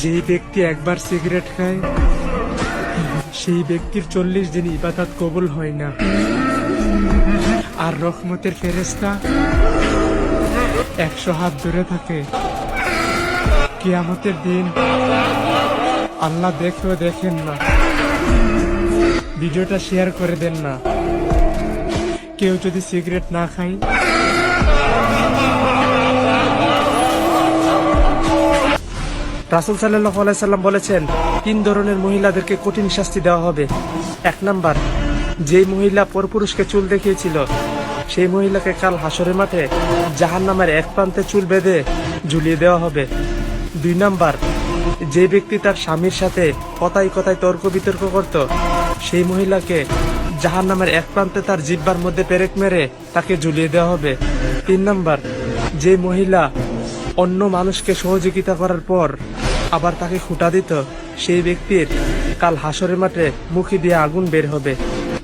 যেই ব্যক্তি একবার সিগারেট খায়, সেই ব্যক্তির চল্লিশ দিন ইবাদত কবুল হয় না। আর রহমতের ফেরেস্তা একশো হাত দূরে থাকে। কিয়ামতের দিন আল্লাহ দেখেও দেখেন না। ভিডিওটা শেয়ার করে দেন না। কেউ যদি সিগারেট না খায় রাসুল সাল্লাহ সাল্লাম বলেছেন, তিন ধরনের মহিলাদেরকে কঠিন শাস্তি দেওয়া হবে। এক নাম্বার, যেই মহিলা পরপুরুষকে চুল দেখিয়েছিল, সেই মহিলাকে কাল হাসরের মাঠে জাহান নামের এক প্রান্তে চুল বেঁধে ঝুলিয়ে দেওয়া হবে। দুই নাম্বার যে ব্যক্তি তার স্বামীর সাথে কথায় কথায় তর্ক বিতর্ক করত, সেই মহিলাকে জাহান নামের এক প্রান্তে তার জিব্বার মধ্যে পেরেক মেরে তাকে ঝুলিয়ে দেওয়া হবে। তিন নাম্বার যে মহিলা অন্য মানুষকে সহযোগিতা করার পর আবার তাকে খুঁটা দিত, সেই ব্যক্তির কাল হাসরের মাঠে মুখে দিয়ে আগুন বের হবে।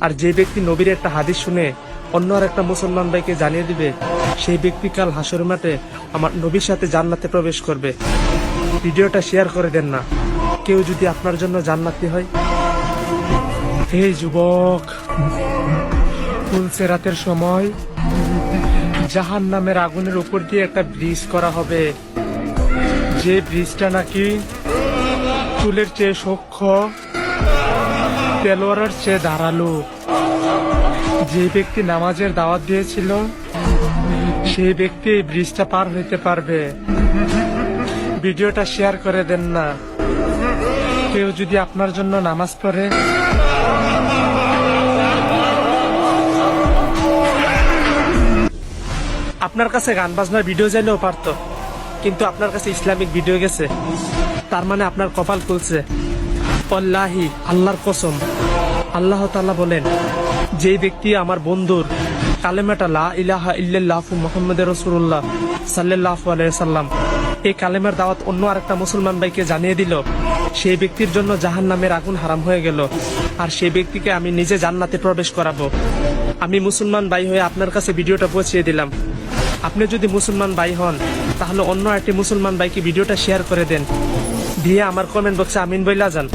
আর যে ব্যক্তি নবীর একটা হাদিস শুনে অন্য আর একটা মুসলমান ভাইকে জানিয়ে দিবে, সেই ব্যক্তি কাল হাসরের মাঠে আমার নবীর সাথে জান্নাতে প্রবেশ করবে। ভিডিওটা শেয়ার করে দেন না। কেউ যদি আপনার জন্য জান্নাতি হয়। হে যুবক ফুলসে রাতের সময় জাহান নামের আগুনের উপর দিয়ে একটা ব্রিজ করা হবে। যে ব্রিজটা নাকি চুলের চেয়ে সূক্ষ্ম, তেলোয়ারের চেয়ে দাঁড়াল যে ব্যক্তি নামাজের দাওয়াত দিয়েছিল সেই ব্যক্তি এই ব্রিজটা পার হইতে পারবে। ভিডিওটা শেয়ার করে দেন না। কেউ যদি আপনার জন্য নামাজ পড়ে আপনার কাছে গান বাজনার ভিডিও চাইলেও পারতো, কিন্তু আপনার কাছে ইসলামিক ভিডিও গেছে। তার মানে আপনার কপাল খুলছে। অল্লাহি আল্লাহর কসম। আল্লাহ তাআলা বলেন, যেই ব্যক্তি আমার বন্ধুর কালেমাটা লা ইলাহা ইল্লাল্লাহ মুহাম্মাদের রসুল্লাহ সাল্লাল্লাহু আলাইহি সাল্লাম এই কালেমার দাওয়াত অন্য আরেকটা মুসলমান ভাইকে জানিয়ে দিল সেই ব্যক্তির জন্য জাহান নামের আগুন হারাম হয়ে গেল। আর সেই ব্যক্তিকে আমি নিজে জান্নাতে প্রবেশ করাবো। আমি মুসলমান বাই হয়ে আপনার কাছে ভিডিওটা পৌঁছিয়ে দিলাম। আপনি যদি মুসলমান বাই হন, তাহলে অন্য একটি মুসলমান বাইকে ভিডিওটা শেয়ার করে দেন। দিয়ে আমার কমেন্ট বক্সে আমিন বইলা যান।